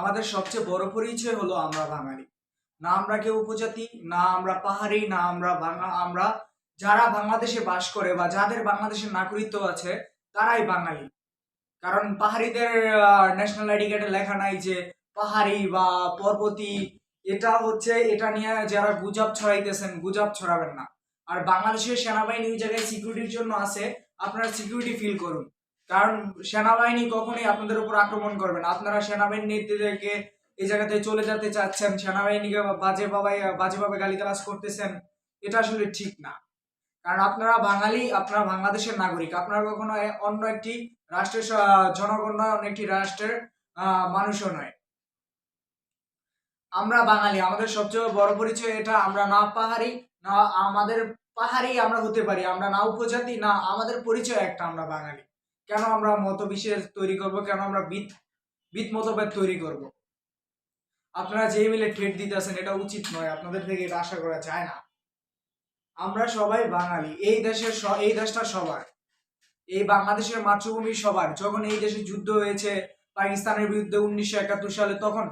আমাদের সবচেয়ে বড় পরিচয় হলো আমরা বাঙালি। না আমরা কেউ উপজাতি, না আমরা পাহাড়ি, না আমরা বাংলা আমরা যারা বাংলাদেশে বাস করে বা যাদের বাংলাদেশের নাগরিকত্ব আছে, তারাই বাঙালি। কারণ পাহাড়িদের ন্যাশনাল আইডি কার্ডে লেখা নাই যে পাহাড়ি বা পর্বতী, এটা হচ্ছে, এটা নিয়ে যারা গুজব ছড়াইতেছেন, গুজব ছড়াবেন না। আর বাংলাদেশের সেনাবাহিনী ওই জায়গায় সিকিউরিটির জন্য আছে, আপনারা সিকিউরিটি ফিল করুন। কারণ সেনাবাহিনী কখনোই আপনাদের উপর আক্রমণ করবে না। আপনারা সেনাবাহিনীদেরকে এই জায়গাতে চলে যেতে চাচ্ছেন, সেনাবাহিনীকে বাজে বাবাই বাজেভাবে গালিগালাজ করতেছেন, এটা আসলে ঠিক না। কারণ আপনারা বাঙালি, আপনারা বাংলাদেশের নাগরিক, আপনারা কখনো অন্য একটি রাষ্ট্রের জনগণ নয়, অন্য একটি রাষ্ট্রের মানুষও নয়। আমরা বাঙালি, আমাদের সবচেয়ে বড় পরিচয় এটা আমরা না পাহাড়ি, না আমাদের পাহাড়ি আমরা হতে পারি, আমরা না উপজাতি, না আমাদের পরিচয় একটা আমরা বাঙালি। কেন আমরা মত বিশেষ তৈরি করব? কেন আমরা বিত বিত মতভেদ তৈরি করব? আপনারা যেই মিলে ঠেট দিতেছেন এটা উচিত নয়। আপনাদের থেকে এটা আশা করা যায় না। আমরা সবাই বাঙালি। এই দেশের এই দেশটা সবার। এই বাংলাদেশের মাতৃভূমি সবার। যখন এই দেশে যুদ্ধ হয়েছে, পাকিস্তানের বিরুদ্ধে উনিশশো একাত্তর সালে, তখন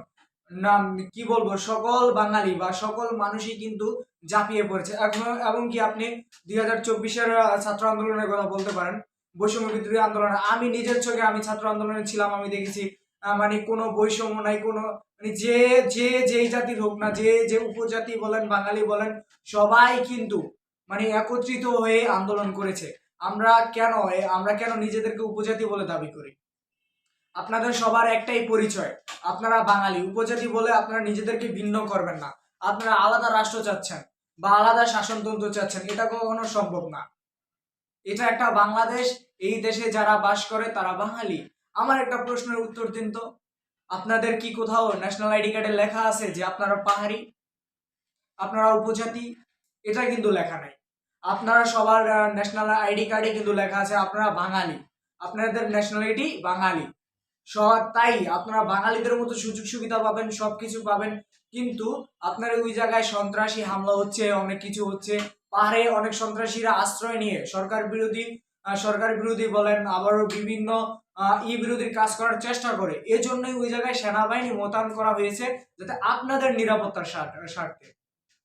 নাম কি বলব? সকল বাঙালি বা সকল মানুষই কিন্তু ঝাঁপিয়ে পড়েছে। এখন, এবং কি আপনি দুই হাজার চব্বিশের ছাত্র আন্দোলনের কথা বলতে পারেন বৈষম্য বিদ্রোহী আন্দোলন। আমি নিজের চোখে আমি ছাত্র আন্দোলনে ছিলাম, আমি দেখেছি মানে কোনো বৈষম্য নাই, কোনো মানে যে যে, যেই জাতির হোক না, যে যে উপজাতি বলেন, বাঙালি বলেন, সবাই কিন্তু মানে একত্রিত হয়ে আন্দোলন করেছে। আমরা কেন আমরা কেন নিজেদেরকে উপজাতি বলে দাবি করি? আপনাদের সবার একটাই পরিচয়, আপনারা বাঙালি। উপজাতি বলে আপনারা নিজেদেরকে ভিন্ন করবেন না। আপনারা আলাদা রাষ্ট্র চাচ্ছেন বা আলাদা শাসনতন্ত্র চাচ্ছেন, এটা কখনো সম্ভব না। এটা একটা বাংলাদেশ এই দেশে যারা বাস করে, তারা বাঙালি? আমার একটা প্রশ্নের উত্তর দিন তো। আপনাদের কি কোথাও ন্যাশনাল আইডি কার্ডে লেখা আছে যে আপনারা পাহাড়ি? আপনারা উপজাতি? এটা কিন্তু লেখা নাই। আপনারা সবার ন্যাশনাল আইডি কার্ডে কিন্তু লেখা আছে আপনারা বাঙালি। আপনাদের ন্যাশনালিটি বাঙালি। সব তাই আপনারা বাঙালিদের মতো সুযোগ সুবিধা পাবেন, সবকিছু পাবেন। কিন্তু আপনার ওই জায়গায় সন্ত্রাসী হামলা হচ্ছে, অনেক কিছু হচ্ছে। পাহাড়ে অনেক সন্ত্রাসীরা আশ্রয় নিয়ে সরকার বিরোধী সরকার বিরোধী বলেন, আবারও বিভিন্ন ই বিরোধী কাজ করার চেষ্টা করে। এজন্যই ওই জায়গায় সেনাবাহিনী মোতায়েন করা হয়েছে যাতে আপনাদের নিরাপত্তার স্বার্থে।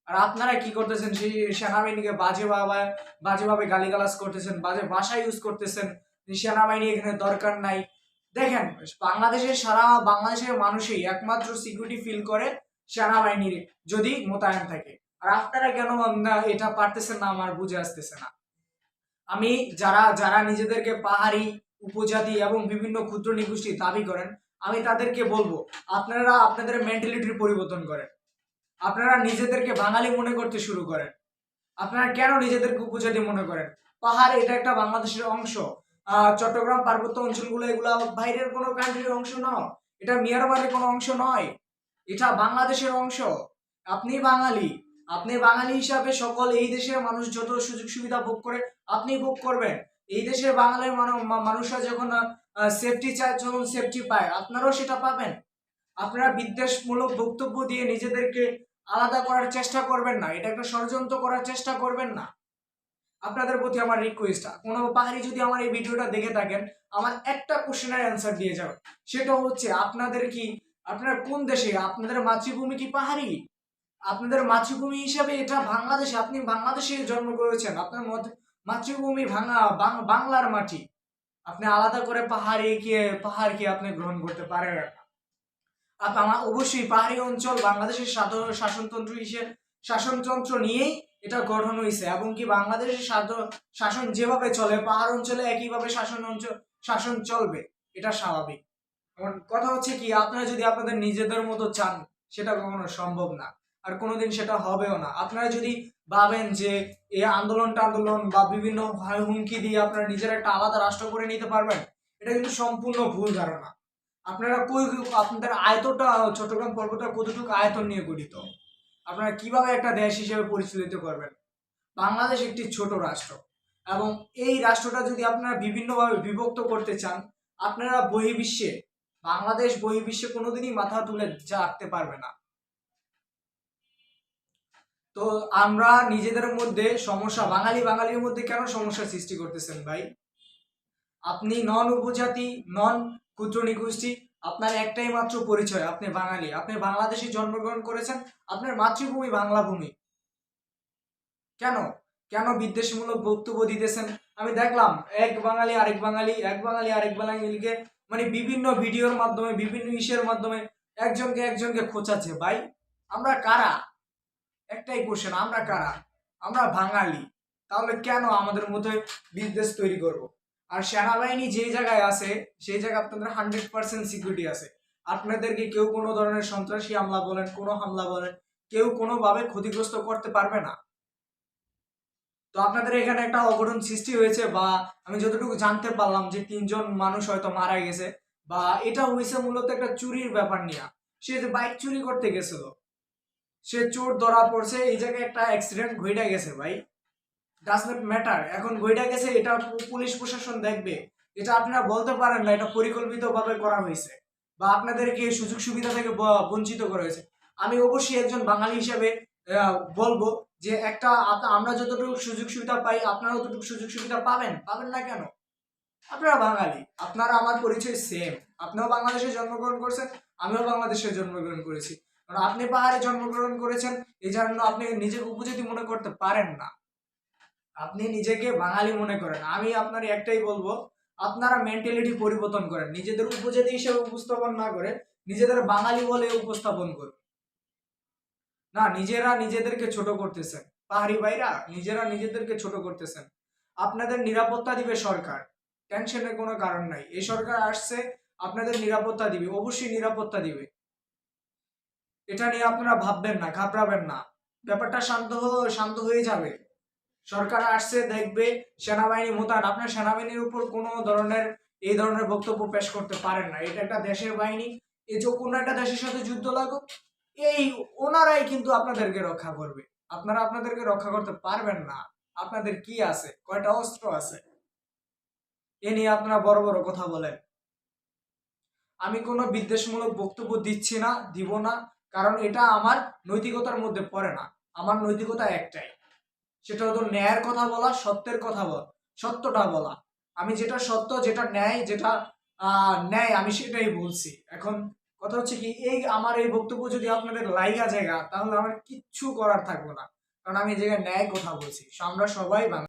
আর আপনারা কি করতেছেন? সেই সেনাবাহিনীকে বাজে বাবা বাজেভাবে গালিগালাজ করতেছেন, বাজে ভাষা ইউজ করতেছেন। সেনাবাহিনী এখানে দরকার নাই। দেখেন, বাংলাদেশের সারা, বাংলাদেশের মানুষই একমাত্র সিকিউরিটি ফিল করে সেনাবাহিনীর যদি মোতায়েন থাকে। আর আপনারা কেন এটা পারতেছেন না, আমার বুঝে আসতেছে না। আমি যারা যারা নিজেদেরকে পাহাড়ি, উপজাতি এবং বিভিন্ন ক্ষুদ্র নিগোষ্ঠী দাবি করেন, আমি তাদেরকে বলব, আপনারা আপনাদের মেন্টালিটির পরিবর্তন করেন। আপনারা নিজেদেরকে বাঙালি মনে করতে শুরু করেন। আপনারা কেন নিজেদেরকে উপজাতি মনে করেন? পাহাড় এটা একটা বাংলাদেশের অংশ। চট্টগ্রাম পার্বত্য অঞ্চলগুলো এগুলা বাইরের কোনো কান্ট্রির অংশ নয়। এটা মিয়ানমারের কোনো অংশ নয়। এটা বাংলাদেশের অংশ। আপনি বাঙালি আপনি বাঙালি হিসাবে সকল এই দেশের মানুষ যত সুযোগ সুবিধা ভোগ করে, আপনি ভোগ করবেন। এই দেশের বাঙালির মানুষরা যখন সেফটি চায়, যখন সেফটি পায়, আপনারাও সেটা পাবেন। আপনারা বিদ্বেষমূলক বক্তব্য দিয়ে নিজেদেরকে আলাদা করার চেষ্টা করবেন না। এটা একটা ষড়যন্ত্র করার চেষ্টা করবেন না। আপনাদের প্রতি আমার রিকোয়েস্ট কোনো পাহাড়ি যদি আমার এই ভিডিওটা দেখে থাকেন, আমার একটা কোশ্চেনের অ্যান্সার দিয়ে যাবেন সেটা হচ্ছে, আপনাদের কি, আপনারা কোন দেশে, আপনাদের মাতৃভূমি কি পাহাড়ি? আপনাদের মাতৃভূমি হিসাবে এটা বাংলাদেশে, আপনি বাংলাদেশে জন্ম করেছেন, আপনার মত- মাতৃভূমি ভাঙা বাংলার মাটি। আপনি আলাদা করে পাহাড়ি কে পাহাড়কে আপনি গ্রহণ করতে পারেন। না আমার অবশ্যই পাহাড়ি অঞ্চল বাংলাদেশের সাধারণ শাসনতন্ত্র হিসেবে শাসনতন্ত্র নিয়েই এটা গঠন হয়েছে এবং কি বাংলাদেশের শাসন যেভাবে চলে, পাহাড় অঞ্চলে একইভাবে শাসন অঞ্চল শাসন চলবে, এটা স্বাভাবিক। কথা হচ্ছে কি, আপনারা যদি আপনাদের নিজেদের মতো চান, সেটা কখনো সম্ভব না। আর কোনোদিন সেটা হবেও না। আপনারা যদি ভাবেন যে এই আন্দোলন টান্দোলন বা বিভিন্ন হুমকি দিয়ে আপনারা নিজের একটা আলাদা রাষ্ট্র করে নিতে পারবেন, এটা কিন্তু সম্পূর্ণ ভুল ধারণা। আপনারা কই আপনাদের আয়তটা চট্টগ্রাম পর্বটা কতটুকু আয়তন নিয়ে গঠিত? আপনারা কীভাবে একটা দেশ হিসেবে পরিচালিত করবেন? বাংলাদেশ একটি ছোট রাষ্ট্র এবং এই রাষ্ট্রটা যদি আপনারা বিভিন্নভাবে বিভক্ত করতে চান, আপনারা বহির্বিশ্বে, বাংলাদেশ বহির্বিশ্বে কোনোদিনই মাথা তুলে রাখতে পারবে না। তো আমরা নিজেদের মধ্যে সমস্যা, বাঙালি বাঙালির মধ্যে কেন সমস্যা সৃষ্টি করতেছেন ভাই? আপনি নন উপজাতি, নন ক্ষুদ্র নিগোষ্ঠী আপনার একটাই মাত্র পরিচয়, আপনি বাঙালি। আপনি বাংলাদেশে জন্মগ্রহণ করেছেন, আপনার মাতৃভূমি বাংলা ভূমি কেন? কেন বিদ্বেষমূলক বক্তব্য দিতেছেন? আমি দেখলাম, এক বাঙালি আরেক বাঙালি, এক বাঙালি আরেক বাঙালিকে মানে বিভিন্ন ভিডিওর মাধ্যমে, বিভিন্ন ইসের মাধ্যমে একজনকে একজনকে খোঁচাচ্ছে। ভাই, আমরা কারা? একটাই কোশ্চেন আমরা কারা? আমরা বাঙালি। তাহলে কেন আমাদের মধ্যে বিজনেস তৈরি করব? আর সেনাবাহিনী যে জায়গায় আছে, সেই জায়গায় আপনাদের হান্ড্রেড পার্সেন্ট সিকিউরিটি আছে। আপনাদেরকে কেউ কোনো ধরনের সন্ত্রাসী হামলা বলেন, কোনো হামলা বলেন, কেউ কোনোভাবে ক্ষতিগ্রস্ত করতে পারবে না। তো আপনাদের এখানে একটা অঘটন সৃষ্টি হয়েছে বা আমি যতটুকু জানতে পারলাম যে তিনজন মানুষ হয়তো মারা গেছে বা এটা হয়েছে মূলত একটা চুরির ব্যাপার নিয়ে। সে যে বাইক চুরি করতে গেছিল সে চোর ধরা পড়ছে এই জায়গায় একটা অ্যাক্সিডেন্ট ঘইটা গেছে ভাই। ডাজ নট ম্যাটার এখন ঘইটা গেছে, এটা পুলিশ প্রশাসন দেখবে। এটা আপনারা বলতে পারেন না, এটা পরিকল্পিতভাবে করা হয়েছে। বা আপনাদেরকে সুযোগ সুবিধা থেকে বঞ্চিত করা হয়েছে। আমি অবশ্যই একজন বাঙালি হিসেবে বলব যে একটা আমরা যতটুকু সুযোগ সুবিধা পাই আপনারা ততটুকু সুযোগ সুবিধা পাবেন। পাবেন না কেন? আপনারা বাঙালি। আপনারা আমার পরিচয় সেম আপনিও বাংলাদেশে জন্মগ্রহণ করেছেন, আমিও বাংলাদেশে জন্মগ্রহণ করেছি। কারণ আপনি পাহাড়ে জন্মগ্রহণ করেছেন এই জন্য আপনি নিজেকে উপজাতি মনে করতে পারেন না। আপনি নিজেকে বাঙালি মনে করেন। আমি আপনার একটাই বলব, আপনারা মেন্টালিটি পরিবর্তন করেন। নিজেদের উপজাতি হিসেবে উপস্থাপন না করে নিজেদের বাঙালি বলে উপস্থাপন করুন। না, নিজেরা নিজেদেরকে ছোট করতেছেন। পাহাড়ি ভাইরা, নিজেরা নিজেদেরকে ছোট করতেছেন। আপনাদের নিরাপত্তা দিবে সরকার। টেনশনের কোনো কারণ নাই। এই সরকার আসছে, আপনাদের নিরাপত্তা দিবে, অবশ্যই নিরাপত্তা দিবে। এটা নিয়ে আপনারা ভাববেন না, ঘাবড়াবেন না। ব্যাপারটা শান্ত শান্ত হয়ে যাবে। সরকার আসছে, দেখবে, সেনাবাহিনী মোতায়েন। আপনার সেনাবাহিনীর উপর কোনো ধরনের, এই ধরনের বক্তব্য পেশ করতে পারেন না। এটা একটা দেশের বাহিনী। এই যে কোনো একটা দেশের সাথে যুদ্ধ লাগুক, এই ওনারাই কিন্তু আপনাদেরকে রক্ষা করবে। আপনারা আপনাদেরকে রক্ষা করতে পারবেন না। আপনাদের কি আছে? কয়টা অস্ত্র আছে? এ নিয়ে আপনারা বড় বড় কথা বলেন। আমি কোনো বিদ্বেষমূলক বক্তব্য দিচ্ছি না, দিব না। কারণ এটা আমার নৈতিকতার মধ্যে পড়ে না। আমার নৈতিকতা একটাই। সেটা হতো ন্যায়ের কথা বলা, সত্যের কথা বলা, সত্যটা বলা। আমি যেটা সত্য, যেটা ন্যায় যেটা ন্যায়, আমি সেটাই বলছি। এখন কথা হচ্ছে কি, এই আমার এই বক্তব্য যদি আপনাদের লাইগা জায়গা, তাহলে আমার কিচ্ছু করার থাকবে না। কারণ আমি এই জায়গায় ন্যায় কথা বলছি। আমরা সবাই